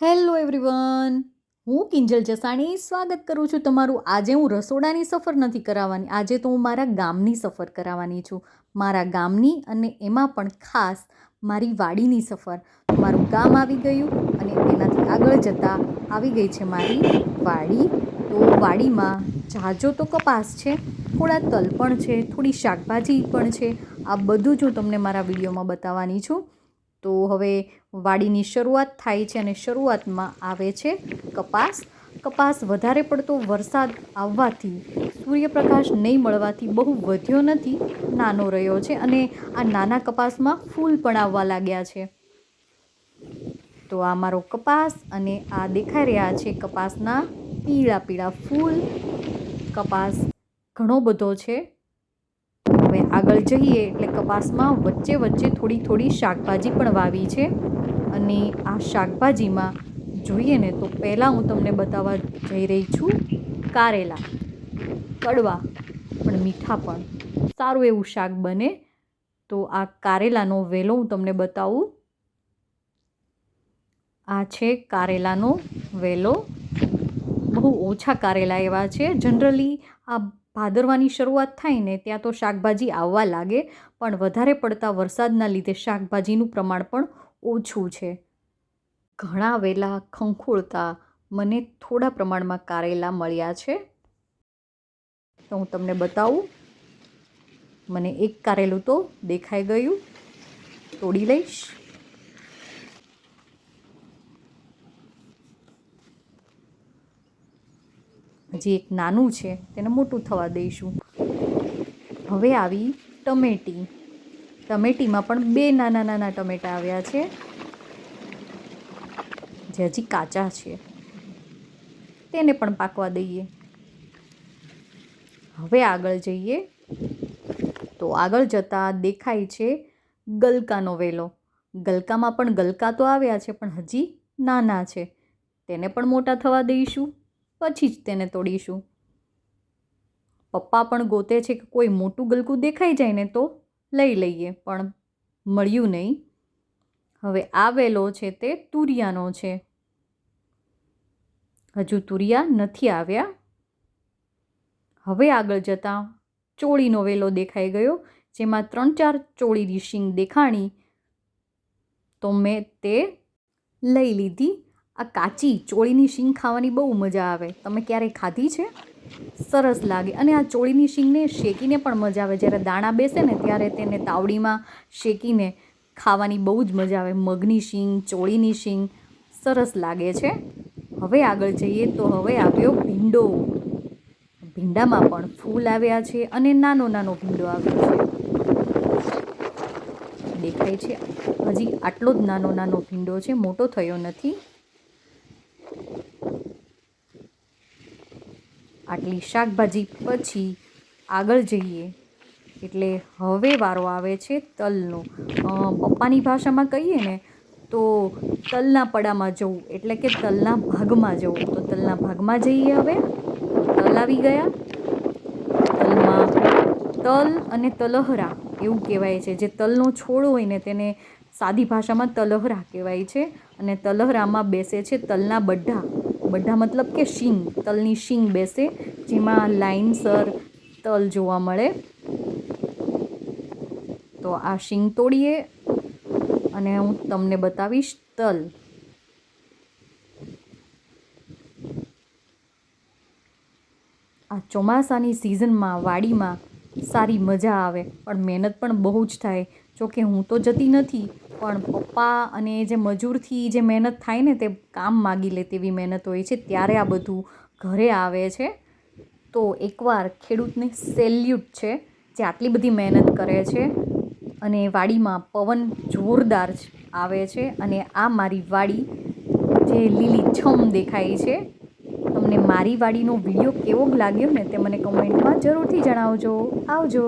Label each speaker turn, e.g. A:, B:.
A: Hello everyone. હું કિંજલ જસાણી. સ્વાગત કરું છું તમારું આજે હું રસોડાની સફર નથી કરાવવાની. આજે તો હું મારા ગામની સફર કરાવવાની છું. મારા ગામની અને એમાં પણ ખાસ મારી વાડીની સફર. મારું ગામ આવી ગયું અને એનાથી આગળ જતાં આવી ગઈ છે મારી વાડી. તો વાડીમાં જાજો તો કપાસ છે, થોડા તલ પણ છે, થોડી શાકભાજી પણ છે. આ બધું જ હું તમને મારા વિડીયોમાં બતાવવાની છું. તો હવે વાડીની શરૂઆત થાય છે અને શરૂઆતમાં આવે છે કપાસ. કપાસ વધારે પડતો વરસાદ આવવાથી સૂર્યપ્રકાશ નહીં મળવાથી બહુ વધ્યો નથી, નાનો રહ્યો છે અને આ નાના કપાસમાં ફૂલ પણ આવવા લાગ્યા છે. તો આ મારો કપાસ અને આ દેખાઈ રહ્યા છે કપાસના પીળા પીળા ફૂલ. કપાસ ઘણો બધો છે. હવે આગળ જઈએ, એટલે કપાસમાં વચ્ચે વચ્ચે થોડી થોડી શાકભાજી પણ વાવી છે. અને આ શાકભાજીમાં જોઈએ ને તો પહેલાં હું તમને બતાવવા જઈ રહી છું, કારેલા, કડવા, પણ મીઠા પણ. સારું એવું શાક બને તો આ કારેલાનો વેલો હું તમને બતાવું. આ છે કારેલાનો વેલો. બહુ ઓછા કારેલા એવા છે. જનરલી આ ભાદરવાની શરૂઆત થાય ને ત્યાં તો શાકભાજી આવવા લાગે, પણ વધારે પડતા વરસાદના લીધે શાકભાજીનું પ્રમાણ પણ ઓછું છે. ઘણા વેલા ખંખોળતા મને થોડા પ્રમાણમાં કારેલા મળ્યા છે. તો હું તમને બતાવું. મને એક કારેલું તો દેખાઈ ગયું. તોડી લઈશ. હજી એક નાનું છે તેને મોટું થવા દઈશું. હવે આવી ટમેટી. ટમેટીમાં પણ બે નાના નાના ટમેટા આવ્યા છે. જે હજી કાચા છે. તેને પણ પાકવા દઈએ. હવે આગળ જઈએ. તો આગળ જતાં દેખાય છે ગલકાનો વેલો. ગલકામાં પણ ગલકા તો આવ્યા છે, પણ હજી નાના છે. તેને પણ મોટા થવા દઈશું. પછી જ તેને તોડીશું. પપ્પા પણ ગોતે છે કે કોઈ મોટું ગલકું દેખાઈ જાય ને તો લઈ લઈએ, પણ મળ્યું નહીં. હવે આ વેલો છે તે તુરિયાનો છે. હજુ તુરિયા નથી આવ્યા. હવે આગળ જતાં ચોળીનો વેલો દેખાઈ ગયો, જેમાં ત્રણ ચાર ચોળીની શીંગ દેખાણી, તો મેં તે લઈ લીધી. આ કાચી ચોળીની શીંગ ખાવાની બહુ મજા આવે. તમે ક્યારેય ખાધી છે? સરસ લાગે. અને આ ચોળીની શીંગને શેકીને પણ મજા આવે. જ્યારે દાણા બેસે ને ત્યારે તેને તાવડીમાં શેકીને ખાવાની બહુ જ મજા આવે. મગની શીંગ, ચોળીની શીંગ, સરસ લાગે છે. હવે આગળ જઈએ તો હવે આવ્યો ભીંડો. ભીંડામાં પણ ફૂલ આવ્યા છે અને નાનો નાનો ભીંડો આવ્યો છે. દેખાય છે? હજી આટલો જ નાનો નાનો ભીંડો છે. મોટો થયો નથી. આટલી શાકભાજી પછી આગળ જઈએ. એટલે હવે વારો આવે છે તલનો. પપ્પાની ભાષામાં કહીએ ને, તો તલના પડામાં જવું. એટલે કે તલના ભાગમાં જવું. તો તલના ભાગમાં જઈએ હવે. તલ આવી ગયા. તલમાં તલ અને તલહરા એવું કહેવાય છે. જે તલનો છોડ હોય ને તેને સાદી ભાષામાં તલહરા કહેવાય છે. અને તલહરામાં બેસે છે તલના બઢા. બઢા મતલબ કે શીંગ. તલની શીંગ બેસે. જેમાં લાઇનસર તલ જોવા મળે. તો આ શીંગ તોડીએ અને હું તમને બતાવીશ તલ. આ ચોમાસાની સિઝનમાં વાડીમાં સારી મજા આવે, પણ મહેનત પણ બહુ જ થાય. જોકે હું તો જતી નથી, પણ પપ્પા અને જે મજૂરથી જે મહેનત થાય ને તે કામ માગી લે તેવી મહેનત હોય છે, ત્યારે આ બધું ઘરે આવે છે. તો એકવાર ખેડૂતને સેલ્યુટ છે, જે આટલી બધી મહેનત કરે છે અને વાડીમાં પવન જોરદાર આવે છે અને આ મારી વાડી જે લીલી છમ દેખાય છે, તમને મારી વાડીનો વીડિયો કેવો લાગ્યો ને તે મને કમેન્ટમાં જરૂરથી જણાવજો. આવજો.